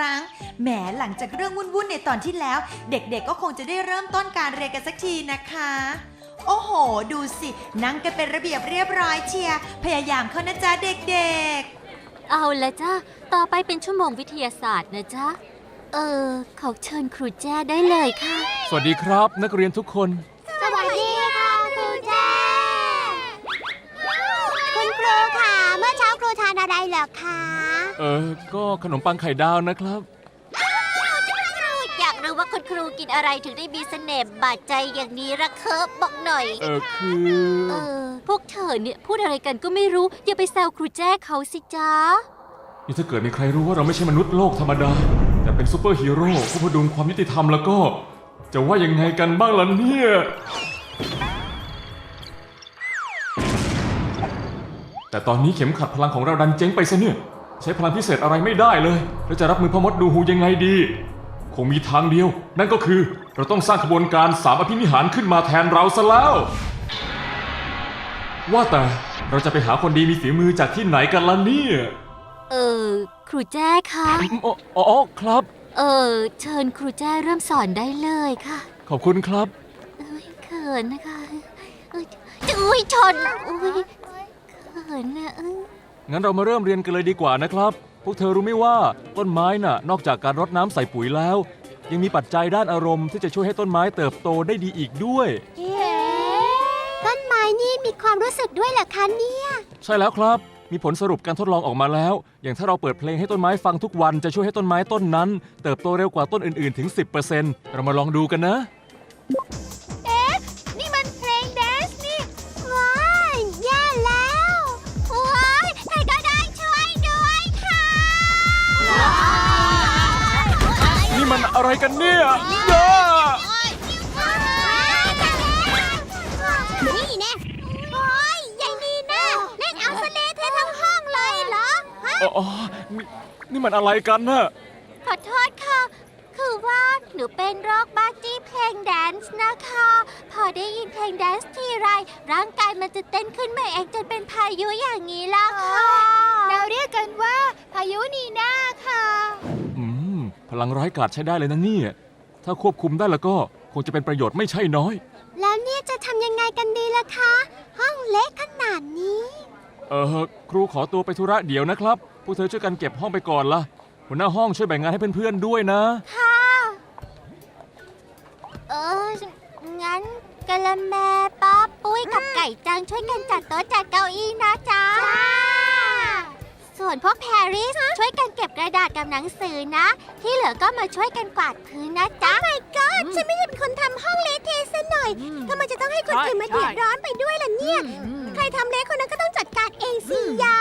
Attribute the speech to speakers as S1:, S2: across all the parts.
S1: รั้ง แหมหลังจากเรื่องวุ่นๆในตอนที่แล้ว เด็กๆก็คงจะได้เริ่มต้นการเรียนกันสักทีนะคะ โอ้โห ดูสิ นั่งกันเป็นระเบียบเรียบร้อยเชียร์พยายามเข้านะจ๊ะเด็กๆ
S2: เอาละจ้าต่อไปเป็นชั่วโมงวิทยาศาสตร์นะจ๊ะ เออขอเชิญครูแจ้ได้เลยค่ะ
S3: สวัสดีครับ นักเรียนทุกคน
S4: สวัสดีค่ะครูแจ้คุณครูค่ะ เมื่อเช้าครูทานอะไรเหรอคะ
S3: เออก็ขนมปังไข่ดาวนะครับ
S2: อยากรู้ว่าคุณครูกินอะไรถึงได้มีเสน่ห์บาดใจอย่างนี้ระเคิบบอกหน่อย
S3: เออคือ
S2: เออ พวกเธอเนี่ยพูดอะไรกันก็ไม่รู้ อย่าไปแซวครูแจ้เขาสิจ๊ะ
S3: นี่ถ้าเกิดมีใครรู้ว่าเราไม่ใช่มนุษย์โลกธรรมดา แต่เป็นซูเปอร์ฮีโร่ผู้พดุงความยุติธรรมแล้วก็ จะว่ายังไงกันบ้างล่ะเนี่ย แต่ตอนนี้เข็มขัดพลังของเราดันเจ๊งไปซะเนี่ย ใช้พลังพิเศษอะไรไม่ได้เลย แล้วจะรับมือพ่อมดดูหูยังไงดี คงมีทางเดียว นั่นก็คือเราต้องสร้างขบวนการสามอภินิหารขึ้นมาแทนเราซะแล้ว ว่าแต่เราจะไปหาคนดีมีฝีมือจากที่ไหนกันล่ะเนี่ย
S2: เออ ครูแจ้คะ
S3: อ๋ออ๋อครับ
S2: เออ เชิญครูแจ้เริ่มสอนได้เลยค่ะ
S3: ขอบคุณครับ
S2: เอ้ยเขินนะคะเอ้ยอุ้ยชนอุ้ยเขินนะเอ้ย
S3: งั้นเรามาเริ่มเรียนกันเลยดีกว่านะครับ พวกเธอรู้ไหมว่าต้นไม้น่ะ นอกจากการรดน้ำใส่ปุ๋ยแล้ว ยังมีปัจจัยด้านอารมณ์ที่จะช่วยให้ต้นไม้เติบโตได้ดีอีกด้วย
S4: เอ๊ะต้นไม้นี่มีความรู้สึกด้วยเหรอคะเนี่ย
S3: ใช่แล้วครับ มีผลสรุปการทดลองออกมาแล้ว อย่างถ้าเราเปิดเพลงให้ต้นไม้ฟังทุกวันจะช่วยให้ต้นไม้ต้นนั้น เติบโตเร็วกว่าต้นอื่นๆถึง 10%เรามาลองดูกันนะ
S4: กั
S3: นเนี่ยย่า
S4: นี่แน่โอ้ยยายนีน่าเล่นเอาสเลเธอทั้งห้องเลยเหรอฮะ
S3: อ๋ออ๋อนี่นี่มันอะไรกันน่ะ
S2: ขอโทษค่ะ คือว่าหนูเป็นโรคบ้าจี้เพลงแดนซ์นะคะ พอได้ยินเพลงแดนซ์ทีไร ร่างกายมันจะเต้นขึ้นมาเองจนเป็นพายุอย่างนี้ล่ะค่ะ
S4: เราเรียกกันว่าพายุนีน่าค่ะ
S3: อืม พลังร้ายกาจใช้ได้เลยนะเนี่ยถ้าควบคุมได้แล้วก็คงจะเป็นประโยชน์ไม่ใช่น้อย
S4: แล้วเนี่ยจะทำยังไงกันดีล่ะคะ ห้องเล็กขนาดนี้
S3: เออครูขอตัวไปธุระเดี๋ยวนะครับ พวกเธอช่วยกันเก็บห้องไปก่อนละหัวหน้าห้องช่วยแบ่งงานให้เพื่อนๆด้วยนะ
S2: ค่ะ เออ งั้นกะละแมป๊อปปุ้ยกับไก่จังช่วยกันจัดโต๊ะจัดเก้าอี้นะจ๊ะ ส่วนพวกแพรริสช่วยกันเก็บกระดาษกับหนังสือนะ ที่เหลือก็มาช่วยกันกวาดพื้นนะจ๊ะ
S4: ไม่ก็ฉันไม่ได้เป็นคนทำห้องเละเทะซะหน่อยทำไมจะต้องให้คนอื่นมาเดือดร้อนไปด้วยล่ะเนี่ย ใครทำเละคนนั้นก็ต้องจัดการเองสิยะ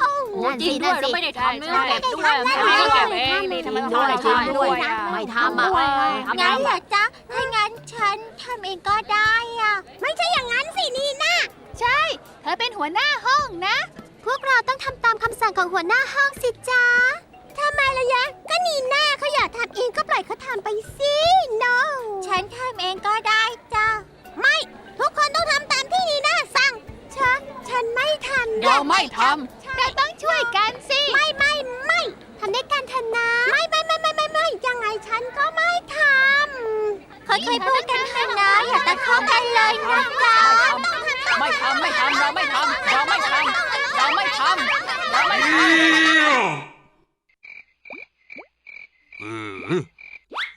S4: โอ้
S2: นั่นสินั่นสิไม่ได้ทำ
S5: ใช่เก็บด้วย
S4: ไม่
S5: ไม่
S4: ได้
S5: ได้
S4: ทำ
S5: เก็บเองนี่ทำไมต้องทำอะไรจริงด้วยอะ
S2: ไม่ทำอะ
S5: ด้วย
S2: งั้นเหรอจ๊ะถ้างั้นฉันทำเองก็ได้อะ
S4: ไม่ใช่อย่างนั้นสินีน่า
S5: ใช่ เธอเป็นหัวหน้าห้องนะ
S4: พวกเราต้องทำตามคำสั่งของหัวหน้าห้องสิจ๊ะทำไมล่ะยะ ก็นีน่าเขาอยากทำเองก็ปล่อยเขาทำไปสิ no
S2: ฉันทำเองก็ได้จ้ะ
S4: ไม่ ทุกคนต้องทำตามที่นีน่าสั่งฉันฉันไม่ทำ
S5: เราไม่ท
S4: เราต้องช่วยกันสิ ไม่ไม่ไม่ทำด้วยกันเถอะนะ ไม่ไม่ไม่ไม่ไม่ไม่ยังไงฉันก็ไม่ทำ
S2: ค่อยๆพูดกันเถอะนะ อย่าตะคอกกันเลยนะจ๊ะำ
S5: ไม่ทำไม่ทำเราไม่ทำ ทำเราไม่ทำ
S6: เออ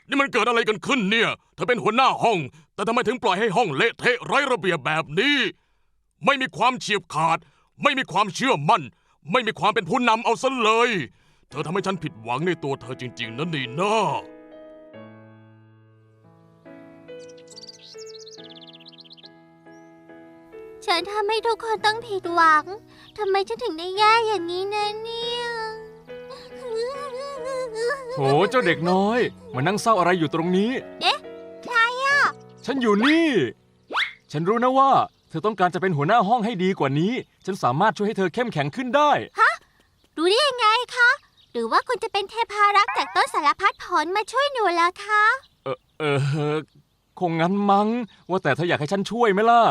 S6: นี่มันเกิดอะไรกันขึ้นเนี่ย เธอเป็นหัวหน้าห้อง แต่ทำไมถึงปล่อยให้ห้องเละเทะไร้ระเบียบแบบนี้ ไม่มีความเฉียบขาด ไม่มีความเชื่อมั่น ไม่มีความเป็นผู้นำเอาซะเลย เธอทำให้ฉันผิดหวังในตัวเธอจริง ๆนะนีน่า
S2: ฉันทำให้ทุกคนต้องผิดหวัง ทำไมฉันถึงได้แย่อย่างนี้นะเนี่ย
S3: โถเจ้าเด็กน้อย มานั่งเศร้าอะไรอยู่ตรงนี้
S2: เอ๊ะ ใครอะ
S3: ฉันอยู่นี่ ฉันรู้นะว่า เธอต้องการจะเป็นหัวหน้าห้องให้ดีกว่านี้ ฉันสามารถช่วยให้เธอเข้มแข็งขึ้นได้
S2: รู้ได้ยังไงคะ หรือว่าคุณจะเป็นเทพารักษ์จากต้นสารพัดผลมาช่วยหนูแล้วคะ
S3: เออเออคงงั้นมั้ง ว่าแต่เธออยากให้ฉันช่วยไหมล่ะ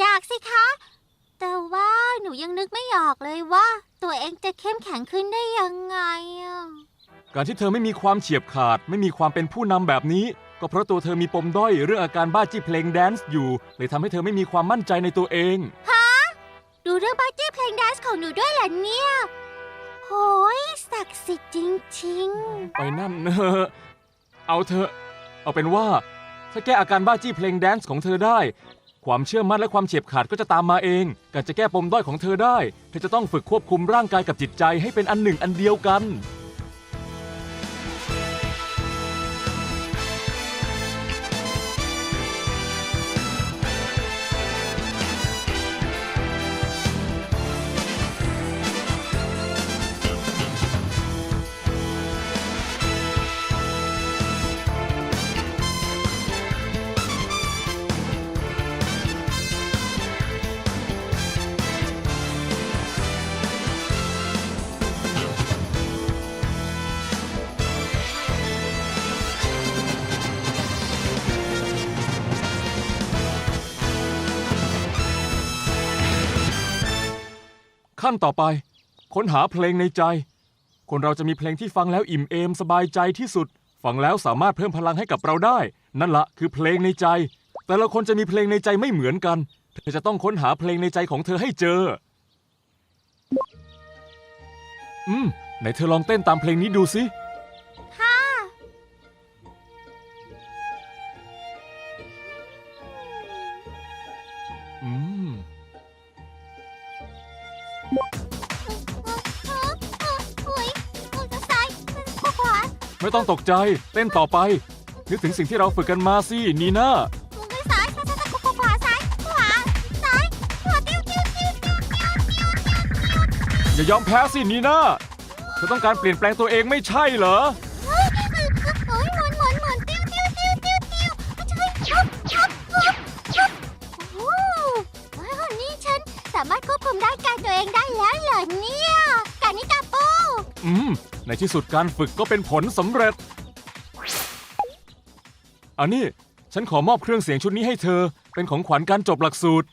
S2: อยากสิคะ แต่ว่า หนูยังนึกไม่ออกเลยว่า ตัวเองจะเข้มแข็งขึ้นได้ยังไงอะ
S3: การที่เธอไม่มีความเฉียบขาด ไม่มีความเป็นผู้นำแบบนี้ ก็เพราะตัวเธอมีปมด้อยเรื่องอาการบ้าจี้เพลงแดนซ์อยู่เลยทำให้เธอไม่มีความมั่นใจในตัวเอง
S2: ดูเรื่องบัตตี้เพลงแดนซ์ของหนูด้วยเหรอเนี่ยโหยศักดิ์สิทธิ์จริง
S3: ไปนั่นเนอะเอาเถอะเอาเป็นว่า ถ้าแก้อาการบ้าจี้เพลงแดนซ์ของเธอได้ ความเชื่อมั่นและความเฉียบขาดก็จะตามมาเอง การจะแก้ปมด้อยของเธอได้ เธอจะต้องฝึกควบคุมร่างกายกับจิตใจให้เป็นอันหนึ่งอันเดียวกัน ขั้นต่อไป ค้นหาเพลงในใจ คนเราจะมีเพลงที่ฟังแล้วอิ่มเอมสบายใจที่สุด ฟังแล้วสามารถเพิ่มพลังให้กับเราได้ นั่นละคือเพลงในใจ แต่ละคนจะมีเพลงในใจไม่เหมือนกัน เธอจะต้องค้นหาเพลงในใจของเธอให้เจอ อืม ไหนเธอลองเต้นตามเพลงนี้ดูสิ ไม่ต้องตกใจ เต้นต่อไป นึกถึงสิ่งที่เราฝึกกันมาสินีน่า
S2: ซ้ายซ้ายซ้ายขวาซ้ายขวาซ้ายขวาติ้วติ้วติ้วติ้วติ้วติ้วติ้ว
S3: อย่ายอมแพ้สินีน่าเธอต้องการเปลี่ยนแปลงตัวเองไม่ใช่เหรอ
S2: เฮ้ยเฮ้ยหมุนหมุนหมุนติ้วติ้วติ้วติ้วติ้วใช่ฮึบฮึบฮึบฮึบโอ้ว้าวนี่ฉันสามารถควบคุมร่างกายตัวเองได้แล้วเหรอเนี่ยกานิกาปู
S3: อืม ในที่สุดการฝึกก็เป็นผลสำเร็จ อันนี้ฉันขอมอบเครื่องเสียงชุดนี้ให้เธอ เป็นของขวัญการจบหลักสูตร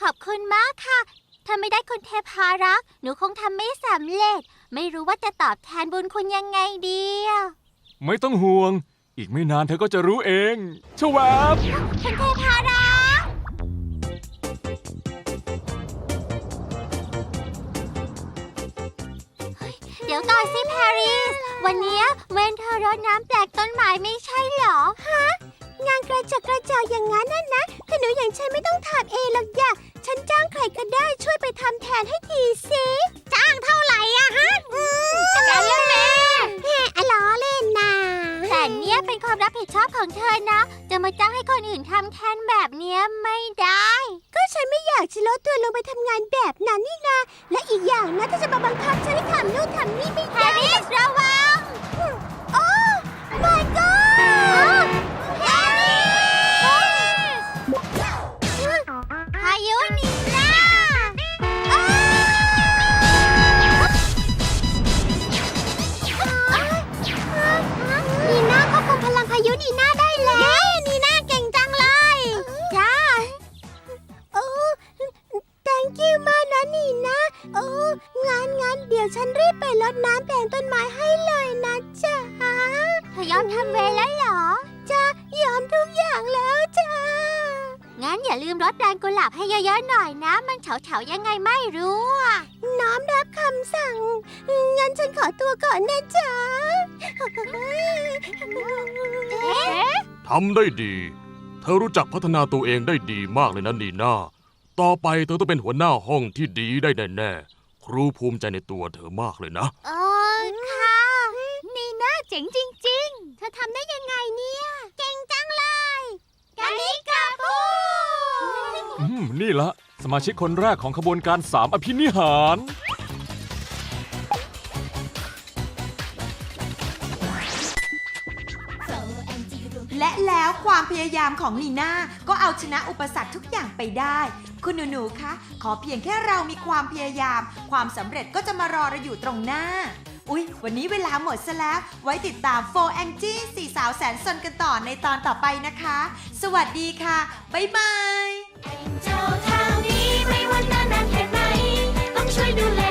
S2: ขอบคุณมากค่ะ ถ้าไม่ได้คุณเทพารักษ์หนูคงทำไม่สำเร็จ ไม่รู้ว่าจะตอบแทนบุญคุณยังไงดีอะ
S3: ไม่ต้องห่วง อีกไม่นานเธอก็จะรู้เองชวบ
S2: คุณเทพารักษ์ เฮ้ยเดี๋ยวก่อนสิแพรริส วันเนี้ยเวนเธอรดน้ำแปลกต้นไม้ไม่ใช่เหรอ
S4: ฮะ งานกระจกกระจอกอย่างนั้นน่ะนะ แต่หนูอย่างฉันไม่ต้องทำเองหรอกอย่าฉันจ้างใครก็ได้ช่วยไปทำแทนให้ทีสิ จ้างเท่าไหร่อะฮะอืม
S2: จะเล่นแม่
S4: แหมล้อเล่นนะ
S2: แต่เนี่ยเป็นความรับผิดชอบของเธอนะ จะมาจ้างให้คนอื่นทำแทนแบบเนี้ยไม่ได้
S4: ก็ฉันไม่อยากจะลดตัวลงไปทำงานแบบนั้นนี่นะและอีกอย่างนะถ้าจะมา เฉา
S2: ๆยังไงไม่รู้อะ
S4: น้อมรับคำสั่ง งั้นฉันขอตัวก่อนนะจ๊ะ
S2: เอ๊ะ
S6: ทำได้ดี เธอรู้จักพัฒนาตัวเองได้ดีมากเลยนะนีน่า ต่อไปเธอต้องเป็นหัวหน้าห้องที่ดีได้แน่ๆ ครูภูมิใจในตัวเธอมากเลยนะ
S2: เออค่ะ
S4: นี่น่าเจ๋งจริง ๆ เธอทำได้ยังไงเนี่ย เก่งจังเลยกาลิกาปู
S3: อืมนี่ละ สมาชิกคนแรกของขบวนการสามอภินิหาร
S1: และแล้วความพยายามของนีน่าก็เอาชนะอุปสรรคทุกอย่างไปได้ คุณหนูๆคะขอเพียงแค่เรามีความพยายาม ความสำเร็จก็จะมารอเราอยู่ตรงหน้า อุ๊ย วันนี้เวลาหมดซะแล้ว ไว้ติดตามโฟแองจี้สี่สาวแสนสนกันต่อในตอนต่อไปนะคะ สวัสดีค่ะ บ๊ายบาย
S5: ช่วยดูแล